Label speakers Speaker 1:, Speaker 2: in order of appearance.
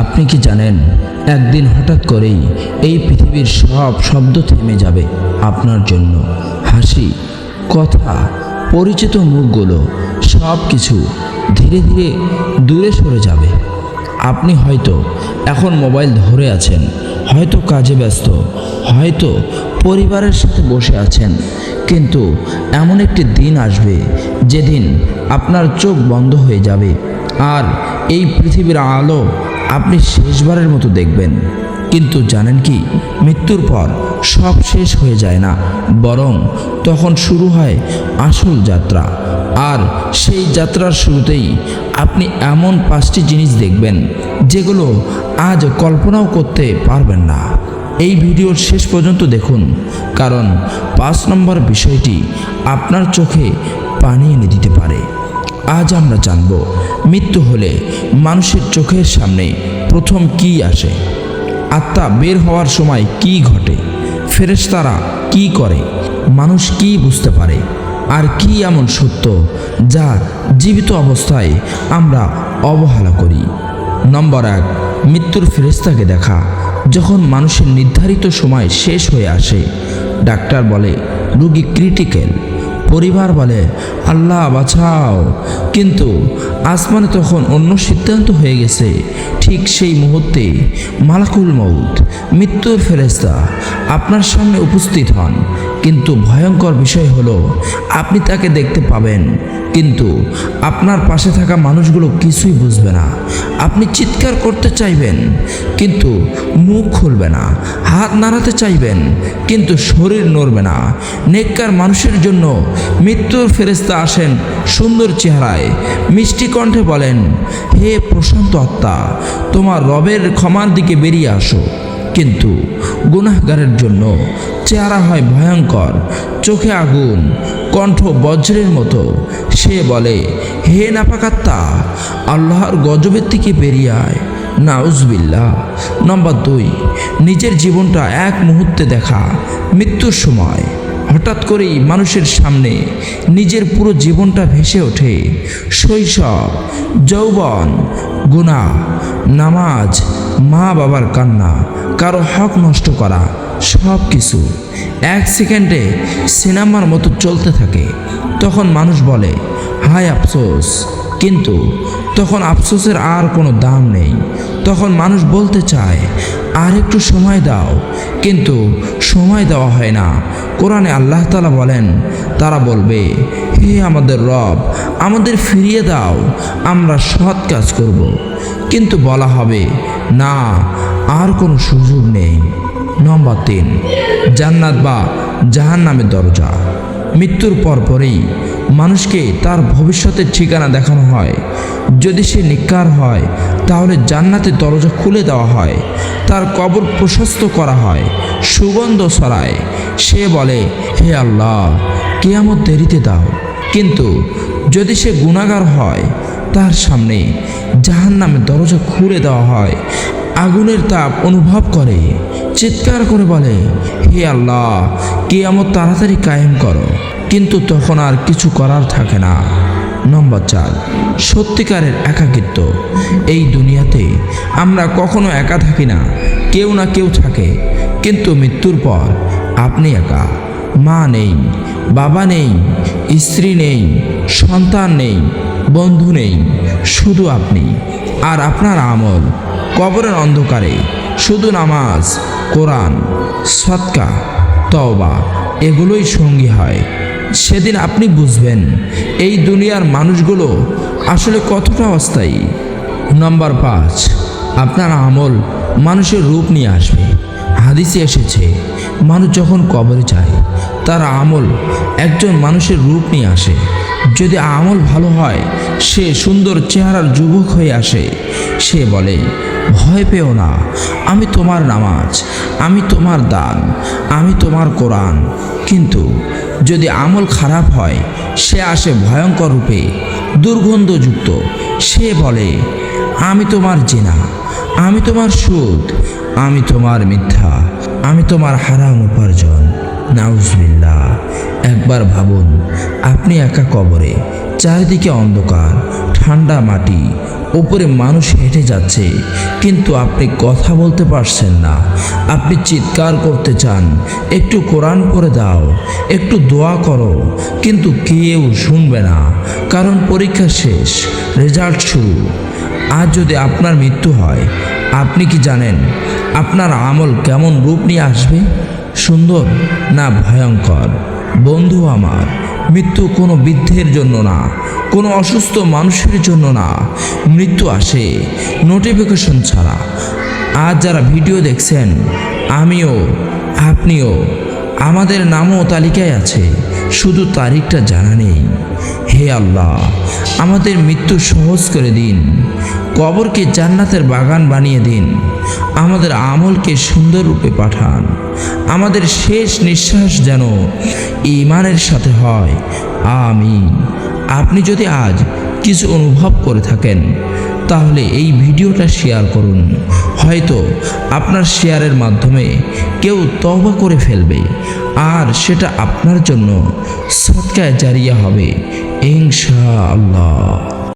Speaker 1: আপনি কি জানেন, একদিন হঠাৎ করেই এই পৃথিবীর সব শব্দ থেমে যাবে আপনার জন্য। হাসি, কথা, পরিচিত মুখগুলো সব কিছু ধীরে ধীরে দূরে সরে যাবে। আপনি হয়তো এখন মোবাইল ধরে আছেন, হয়তো কাজে ব্যস্ত, হয়তো পরিবারের সাথে বসে আছেন, কিন্তু এমন একটি দিন আসবে যেদিন আপনার চোখ বন্ধ হয়ে যাবে। আর এই পৃথিবীর আলো আপনি শেষবারের মতো দেখবেন। কিন্তু জানেন কি, মৃত্যুর পর সব শেষ হয়ে যায় না, বরং তখন শুরু হয় আসল যাত্রা। আর সেই যাত্রার শুরুতেই আপনি এমন পাঁচটি জিনিস দেখবেন, যেগুলো আজ কল্পনাও করতে পারবেন না। এই ভিডিওর শেষ পর্যন্ত দেখুন, কারণ পাঁচ নম্বর বিষয়টি আপনার চোখে পানি এনে দিতে পারে। আজ আমরা জানব, মৃত্যু হলে মানুষের চোখের সামনে প্রথম কি আসে? আত্মা বের হওয়ার সময় কি ঘটে? ফেরেশতারা কি করে? মানুষ কি বুঝতে পারে? আর কি এমন সত্য যা জীবিত অবস্থায় আমরা অবহেলা করি? নম্বর এক, মৃত্যুর ফেরেস্তাকে দেখা। যখন মানুষের নির্ধারিত সময় শেষ হয়ে আসে, ডাক্তার বলে, রুগী ক্রিটিক্যাল পরিবার বলে, আল্লাহ, বাঁচাও। কিন্তু আসমানে তখন অন্য সিদ্ধান্ত হয়ে গেছে। ঠিক সেই মুহূর্তে মালাকুল মৌত মৃত্যুর ফেরেস্তা আপনার সামনে উপস্থিত হন। কিন্তু ভয়ঙ্কর বিষয় হলো, আপনি তাকে দেখতে পাবেন। কিন্তু আপনার পাশে থাকা মানুষগুলো কিছুই বুঝবে না। আপনি চিৎকার করতে চাইবেন, কিন্তু মুখ খুলবে না, হাত নাড়াতে চাইবেন, কিন্তু শরীর নড়বে না। নেককার মানুষের জন্য মৃত্যুর ফেরেস্তা আসেন সুন্দর চেহারায়। মিষ্টি কণ্ঠে বলেন, হে প্রশান্ত আত্মা, তোমার রবের ক্ষমার দিকে বেরিয়ে আসো। কিন্তু গুনাহগারের জন্য চেহারা হয় ভয়ঙ্কর, চোখে আগুন, কণ্ঠ বজ্রের মতো। সে বলে, হে নাপাকাত্তা, আল্লাহর গজবের থেকে বেরিয়ে আয়। নাউজবিল্লা নম্বর দুই, নিজের জীবনটা এক মুহূর্তে দেখা, মৃত্যুর সময়। হঠাৎ করেই মানুষের সামনে নিজের পুরো জীবনটা ভেসে ওঠে। শৈশব, যৌবন গুণা নামাজ মা বাবার কান্না, কারও হক নষ্ট করা সব কিছু এক সেকেন্ডে সিনেমার মতো চলতে থাকে। তখন মানুষ বলে, হায় আফসোস। কিন্তু তখন আফসোসের আর কোনো দাম নেই। তখন মানুষ বলতে চায় আর একটু সময় দাও। কিন্তু সময় দেওয়া হয় না। কোরআনে আল্লাহ তালা বলেন, তারা বলবে, হে আমাদের রব, আমাদের ফিরিয়ে দাও, আমরা সৎ কাজ করব। কিন্তু বলা হবে, না, আর কোনো সুযোগ নেই। নম্বর তিন, জান্নাত বা জাহান নামের দরজা। মৃত্যুর পর পরেই মানুষকে তার ভবিষ্যতের ঠিকানা দেখানো হয়। যদি সে নিকার হয়, তাহলে জান্নাতের দরজা খুলে দেওয়া হয়। তার কবর প্রশস্ত করা হয়, সুগন্ধ ছড়ায়। সে বলে, হে আল্লাহ, কেয়ামত দেরিতে দাও। কিন্তু যদি সে গুণাগার হয়, তার সামনে জাহান নামের দরজা খুলে দেওয়া হয়। আগুনের তাপ অনুভব করে, চিৎকার করে বলে, হে আল্লাহ, কেয়ামত তাড়াতাড়ি কায়েম করো। কিন্তু তখন আর কিছু করার থাকে না। নম্বর চার, সত্যিকারের একাকিত্ব। এই দুনিয়াতে আমরা কখনো একা থাকি না, কেউ না কেউ থাকে। কিন্তু মৃত্যুর পর আপনি একা। মা নেই, বাবা নেই, স্ত্রী নেই, সন্তান নেই, বন্ধু নেই, শুধু আপনি। আর আপনার আমল কবরের অন্ধকারে, শুধু নামাজ, কোরআন, সৎকা, তওবা, এগুলোই সঙ্গী হয়। সেদিন আপনি বুঝবেন, এই দুনিয়ার মানুষগুলো আসলে কতটা অস্থায়ী। নম্বর পাঁচ, আপনার আমল মানুষের রূপ নিয়ে আসবে। হাদিসে এসেছে, মানুষ যখন কবরে যায়, তার আমল একজন মানুষের রূপ নিয়ে আসে। যদি আমল ভালো হয়, সে সুন্দর চেহারার যুবক হয়ে আসে। সে বলে ভয় পেও না। আমি তোমার নামাজ, আমি তোমার দান, আমি তোমার কোরআন। কিন্তু যদি আমল খারাপ হয়, সে আসে ভয়ঙ্কর রূপে, দুর্গন্ধযুক্ত। সে বলে, আমি তোমার জেনা, আমি তোমার সুদ, আমি তোমার মিথ্যা, আমি তোমার হারাম উপার্জন। নাউজবিল্লা একবার ভাবুন, আপনি একা কবরে, চারিদিকে অন্ধকার ঠান্ডা মাটি, ওপরে মানুষ হেঁটে যাচ্ছে, কিন্তু আপনি কথা বলতে পারছেন না। আপনি চিৎকার করতে চান, একটু কোরআন পড়ে দাও, একটু দোয়া করো, কিন্তু কেউ শুনবে না, কারণ পরীক্ষা শেষ, রেজাল্ট শুরু। আজ যদি আপনার মৃত্যু হয়, আপনি কি জানেন আপনার আমল কেমন রূপ নিয়ে আসবে? সুন্দর না ভয়ঙ্কর? বন্ধু আমার মৃত্যু কোনো বৃদ্ধের জন্য না, কোনো অসুস্থ মানুষের জন্য না। মৃত্যু আসে নোটিফিকেশন ছাড়া। আজ যারা ভিডিও দেখছেন, আমিও, আপনিও, আমাদের নামও তালিকায় আছে, শুধু তারিখটা জানা নেই। হে আল্লাহ, আমাদের মৃত্যু সহজ করে দিন, কবরকে জান্নাতের বাগান বানিয়ে দিন, আমাদের আমলকে সুন্দর রূপে পাঠান। আমাদের শেষ নিঃশ্বাস যেন ইমানের সাথে হয়। আমিন। আপনি যদি আজ কিছু অনুভব করে থাকেন, তাহলে এই ভিডিওটা শেয়ার করুন। হয়তো আপনার শেয়ারের মাধ্যমে কেউ তবা করে ফেলবে, আর সেটা আপনার জন্য সৎকায় জারিয়া হবে, ইনশাআল্লাহ।